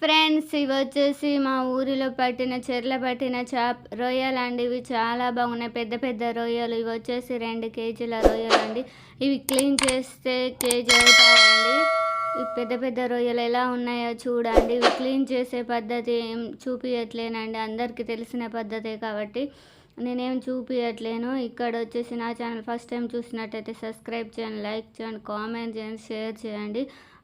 Friends ఇవి వచ్చేసి మా ఊరిలో పట్టిన చెర్ల పట్టిన చాప్ రొయ్యలు అండి. ఇవి చాలా బాగున్నాయి. పెద్ద పెద్ద రొయ్యలు. ఇవి వచ్చేసి రెండు కేజీల రొయ్యలు అండి. ఇవి క్లీన్ చేస్తే కేజీ అవుతాయండి. ఇవి పెద్ద పెద్ద రొయ్యలు ఎలా ఉన్నాయో చూడండి. ఇవి క్లీన్ చేసే పద్ధతి ఏం చూపించట్లేనండి అందరికీ తెలిసిన పద్ధతే కాబట్టి నేనేం చూపించట్లేను ఇక్కడ వచ్చేసి నా ఛానల్ ఫస్ట్ టైం చూసినట్టయితే సబ్స్క్రైబ్ చేయండి లైక్ చేయండి కామెంట్ చేయండి షేర్ చేయండి.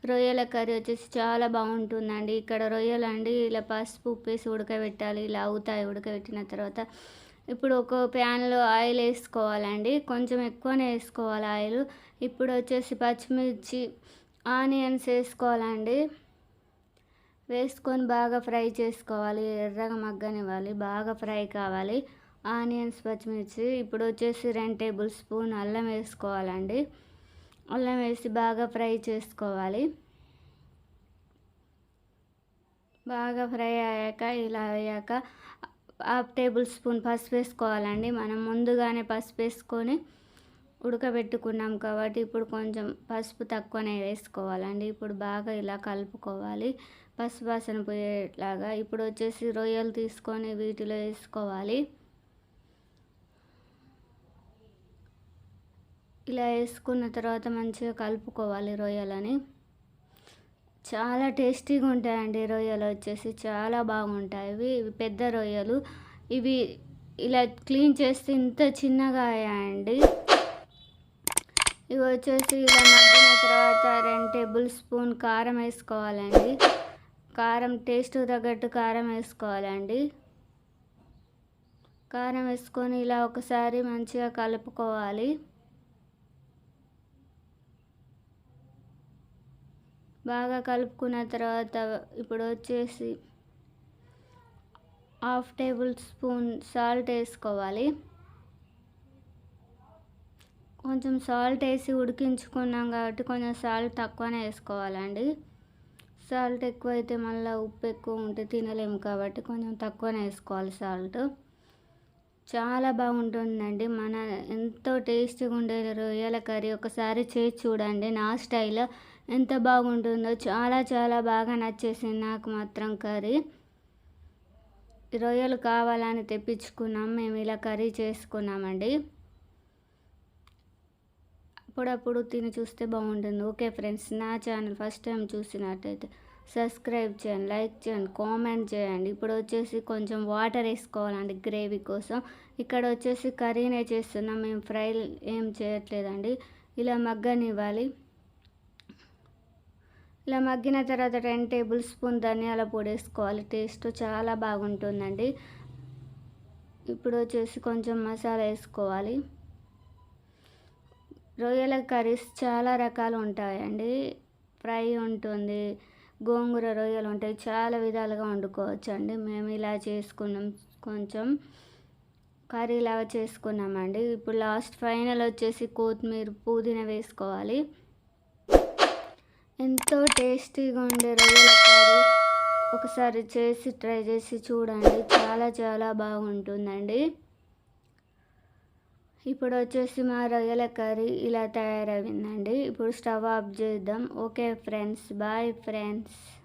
రొయ్యల కర్రీ వచ్చేసి చాలా బాగుంటుందండి. ఇక్కడ రొయ్యలు అండి ఇలా పసుపు ఉప్పేసి ఉడకబెట్టాలి ఇలా అవుతాయి ఉడకబెట్టిన తర్వాత. ఇప్పుడు ఒక ప్యాన్లో ఆయిల్ వేసుకోవాలండి. కొంచెం ఎక్కువనే వేసుకోవాలి ఆయిల్. ఇప్పుడు వచ్చేసి పచ్చిమిర్చి ఆనియన్స్ వేసుకోవాలండి. వేసుకొని బాగా ఫ్రై చేసుకోవాలి. ఎర్రగా మగ్గనివ్వాలి. బాగా ఫ్రై కావాలి. ఆనియన్స్ పచ్చిమిర్చి. ఇప్పుడు వచ్చేసి రెండు టేబుల్ స్పూన్ అల్లం వేసుకోవాలండి. అల్లం వేసి బాగా ఫ్రై చేసుకోవాలి. బాగా ఫ్రై అయ్యాక ఇలా అయ్యాక హాఫ్ టేబుల్ స్పూన్ పసుపు వేసుకోవాలండి. మనం ముందుగానే పసుపు వేసుకొని ఉడకబెట్టుకున్నాం కాబట్టి ఇప్పుడు కొంచెం పసుపు తక్కువనే వేసుకోవాలండి. ఇప్పుడు బాగా ఇలా కలుపుకోవాలి. పసుపు వాసన పోయేలాగా. ఇప్పుడు వచ్చేసి రొయ్యలు తీసుకొని వీటిలో వేసుకోవాలి. ఇలా వేసుకున్న తర్వాత మంచిగా కలుపుకోవాలి రొయ్యలని. చాలా టేస్టీగా ఉంటాయండి రొయ్యలు వచ్చేసి. చాలా బాగుంటాయి. ఇవి ఇవి పెద్ద రొయ్యలు. ఇవి ఇలా క్లీన్ చేస్తే ఇంత చిన్నగా అయ్యాయండి. ఇవి వచ్చేసి ఇలా మగ్గిన తర్వాత రెండు టేబుల్ స్పూన్ కారం వేసుకోవాలండి. కారం టేస్ట్ తగ్గట్టు కారం వేసుకోవాలండి. కారం వేసుకొని ఇలా ఒకసారి మంచిగా కలుపుకోవాలి. బాగా కలుపుకున్న తర్వాత ఇప్పుడు వచ్చేసి హాఫ్ టేబుల్ స్పూన్ సాల్ట్ వేసుకోవాలి. కొంచెం సాల్ట్ వేసి ఉడికించుకున్నాం కాబట్టి కొంచెం సాల్ట్ తక్కువనే వేసుకోవాలండి. సాల్ట్ ఎక్కువ అయితే మళ్ళీ ఉప్పు ఎక్కువ ఉంటే తినలేము కాబట్టి కొంచెం తక్కువనే వేసుకోవాలి సాల్ట్. చాలా బాగుంటుందండి. మన ఎంతో టేస్టీగా ఉండే రొయ్యల కర్రీ. ఒకసారి చేసి చూడండి. నా స్టైల్లో ఎంత బాగుంటుందో చాలా చాలా బాగా నచ్చేసింది నాకు మాత్రం కర్రీ. రొయ్యలు కావాలని తెప్పించుకున్నాం మేము ఇలా కర్రీ చేసుకున్నామండి. అప్పుడప్పుడు తిని చూస్తే బాగుంటుంది. ఓకే ఫ్రెండ్స్ నా ఛానల్ ఫస్ట్ టైం చూసినట్టయితే సబ్స్క్రైబ్ చేయండి లైక్ చేయండి కామెంట్ చేయండి. ఇప్పుడు వచ్చేసి కొంచెం వాటర్ వేసుకోవాలండి గ్రేవీ కోసం. ఇక్కడ వచ్చేసి కర్రీనే చేస్తున్నాం మేము ఫ్రై ఏం చేయట్లేదండి. ఇలా మగ్గనివ్వాలి. ఇలా మగ్గిన తర్వాత టెన్ టేబుల్ స్పూన్ ధనియాల పొడి వేసుకోవాలి. టేస్ట్ చాలా బాగుంటుందండి. ఇప్పుడు వచ్చేసి కొంచెం మసాలా వేసుకోవాలి. రొయ్యల కర్రీస్ చాలా రకాలు ఉంటాయండి. ఫ్రై ఉంటుంది గోంగూర రొయ్యలు ఉంటాయి చాలా విధాలుగా వండుకోవచ్చండి. మేము ఇలా చేసుకున్నాం కొంచెం కర్రీ లాగా చేసుకున్నామండి. ఇప్పుడు లాస్ట్ ఫైనల్ వచ్చేసి కొత్తిమీర పుదీనా వేసుకోవాలి. ఎంతో టేస్టీగా ఉండే రొయ్యల కర్రీ. ఒకసారి చేసి ట్రై చేసి చూడండి. చాలా చాలా బాగుంటుందండి. ఇప్పుడు వచ్చేసి మా రొయ్యల కర్రీ ఇలా తయారైందండి. ఇప్పుడు స్టవ్ ఆఫ్ చేద్దాం. Okay friends. Bye friends.